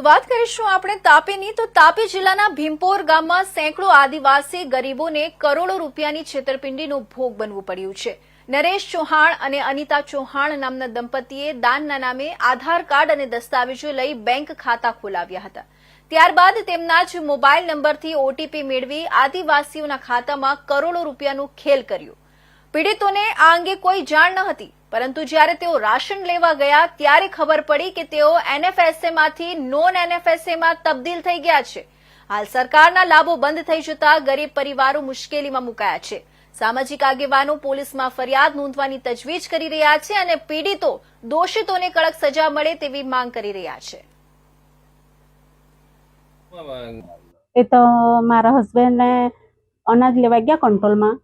તો વાત કરીશું આપણે તાપીની. તો તાપી જિલ્લાના ભીમપોર ગામમાં સેંકડો આદિવાસી ગરીબોને કરોડો રૂપિયાની છેતરપિંડીનો ભોગ બનવું પડ્યું છે. નરેશ ચૌહાણ અને અનિતા ચૌહાણ નામના દંપતીએ દાનના નામે આધાર કાર્ડ અને દસ્તાવેજો લઈ બેંક ખાતા ખોલાવ્યા હતા. ત્યારબાદ તેમના જ મોબાઈલ નંબરથી ઓટીપી મેળવી આદિવાસીઓના ખાતામાં કરોડો રૂપિયાનું ખેલ કર્યું. પીડિતોને આ અંગે કોઈ જાણ ન હતી. પરંતુ જ્યારે તેઓ રાશન લેવા ગયા, ત્યારે ખબર પડી કે તેઓ એનએફએસએ માંથી નોન એનએફએસએ માં તબદીલ થઈ ગયા છે. હાલ સરકારના લાભો બંધ થઈ જતા ગરીબ પરિવારો મુશ્કેલીમાં મુકાયા છે. સામાજિક આગેવાનો પોલીસમાં ફરિયાદ નોંધવાની તજવીજ કરી રહ્યા છે અને પીડિતો દોષિતોને કડક સજા મળે તેવી માંગ કરી રહ્યા છે. એ તો મારા હસબન્ડને અનાજ લેવા ગયા કંટ્રોલમાં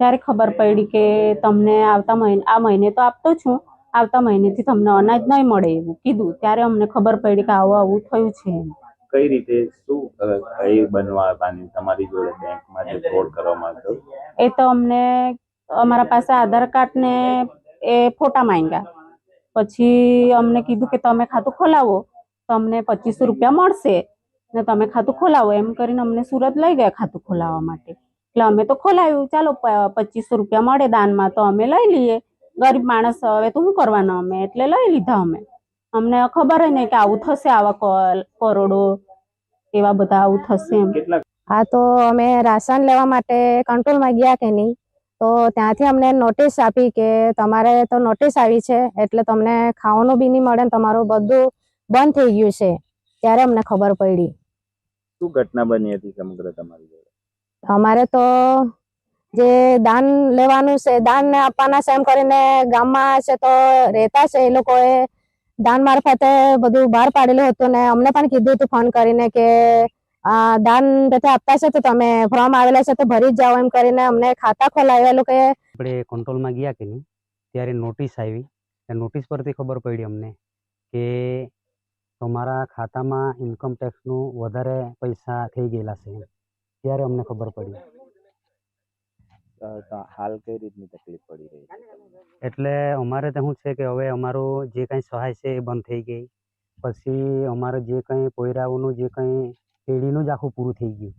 ત્યારે ખબર પડી કે તમને આવતા મહિને આ મહિને તો આપતો છું આવતા મહિનેથી તમને અનાજ નહીં મળે એવું કીધું. ત્યારે અમને ખબર પડી કે આવું આવું થયું છે કઈ રીતે? શું કઈ બનવા પાની તમારી જોડે બેંકમાં જે ફ્રોડ કરવામાં આવ્યો એ તો અમને અમારા પાસે આધાર કાર્ડ ને એ ફોટા માંગ્યા. પછી અમને કીધું કે તમે ખાતું ખોલાવો તમને પચીસો રૂપિયા મળશે. ને તમે ખાતું ખોલાવો એમ કરીને અમને સુરત લઈ ગયા ખાતું ખોલાવવા માટે. એટલે અમે તો ખોલાવ્યું ચાલો પચીસો રૂપિયા મળે દાનમાં તો અમે લઈ લઈએ. ગરીબ માણસ હવે તો શું કરવાનો અમે? એટલે લઈ લીધા અમે. અમને ખબર જ નહીં કે આવું થશે આવા કરોડો એવા બધા આવું થશે એમ. હા તો અમે રાશન લેવા માટે કંટ્રોલમાં ગયા કે નહીં? તો ત્યાંથી અમને નોટિસ આપી કે તમારે તો નોટિસ આવી છે એટલે તમને ખાવાનું બી નહીં મળે તમારું બધું બંધ થઈ ગયું છે. ત્યારે અમને ખબર પડી. શું ઘટના બની હતી સમગ્ર તમારી જોડે? અમારે તો જે દાન લેવાનું છે દાન આપવાના છે, એમ કરીને ગામમાં છે તો રહેતા છે એ લોકોએ. દાન મારફતે બધું બહાર પાડેલું હતું ને અમને પણ કીધું હતું ફોન કરીને કે દાન તથા આપતા છે તો તમે ફોર્મ આવેલા છે તો ભરી જ જાઓ. એમ કરીને અમને ખાતા ખોલાવ્યા એ લોકોએ. આપણે કંટ્રોલમાં ગયા કે નહીં, ત્યારે નોટિસ આવી. નોટિસ પરથી ખબર પડી અમને કે તમારા ખાતામાં ઇન્કમ ટેક્સનું વધારે પૈસા થઈ ગયેલા છે. ત્યારે અમને ખબર પડી. હાલ કઈ રીતની તકલીફ પડી રહી એટલે અમારે તો શું છે કે હવે અમારું જે કંઈ સહાય છે એ બંધ થઈ ગઈ. પછી અમારે જે કંઈ પોયરાઓનું જે કંઈ પેઢીનું જ આખું પૂરું થઈ ગયું.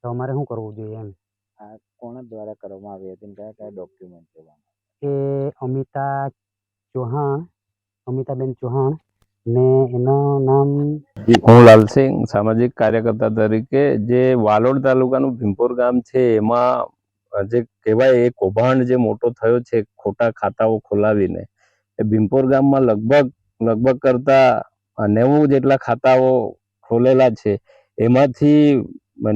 તો અમારે શું કરવું જોઈએ એમ? આ કોના દ્વારા કરવામાં આવી હતી કયા કયા ડોક્યુમેન્ટ કે એ અમિતા ચૌહાણ અમિતાબેન ચૌહાણ ને એનું નામ હું લાલસિંહ સામાજિક કાર્યકર્તા તરીકે જે વાલોડ તાલુકાનું ભીમપોર ગામ છે, એમાં જે કહેવાય એ કૌભાંડ જે મોટો થયો છે, ખોટા ખાતાઓ ખોલાવીને, એ ભીમપોર ગામમાં લગભગ લગભગ કરતા નેવું જેટલા ખાતાઓ ખોલેલા છે. એમાંથી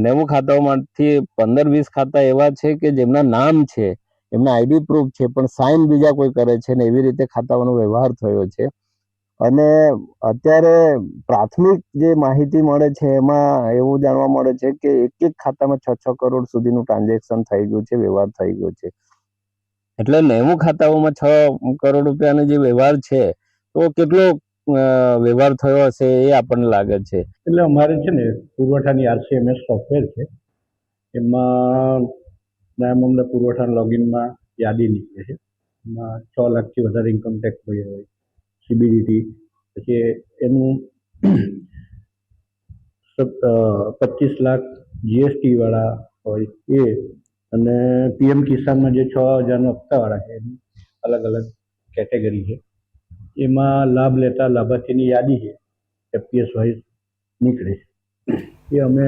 નેવું ખાતાઓમાંથી પંદર વીસ ખાતા એવા છે કે જેમના નામ છે, એમના આઈડી પ્રૂફ છે, પણ સાઇન બીજા કોઈ કરે છે ને એવી રીતે ખાતાઓનો વ્યવહાર થયો છે. અને અત્યારે પ્રાથમિક જે માહિતી મળે છે, એમાં એવું જાણવા મળે છે કે એક એક ખાતામાં છ છ કરોડ સુધીનું ટ્રાન્ઝેક્શન થઈ ગયું છે, વ્યવહાર થઈ ગયો છે. એટલે નેવું ખાતાઓમાં છ કરોડ રૂપિયાનો જે વ્યવહાર છે, તો કેટલો વ્યવહાર થયો હશે એ આપણને લાગે છે. એટલે અમારે છે ને પુરવઠાની આરસીએમએસ સોફ્ટવેર છે, એમાં નામ અમને પુરવઠા લોગિનમાં યાદી નીકળે છે. એમાં છ લાખથી વધારે ઇન્કમ ટેક્સ ભર્યો હોય. સીબીડીટી પછી એનું પચીસ લાખ જીએસટીવાળા હોય એ અને પીએમ કિસાનમાં જે છ હજારનો હપ્તાવાળા છે, એની અલગ અલગ કેટેગરી છે. એમાં લાભ લેતા લાભાર્થીની યાદી છે એફપીએસ વાઇઝ નીકળે એ અમે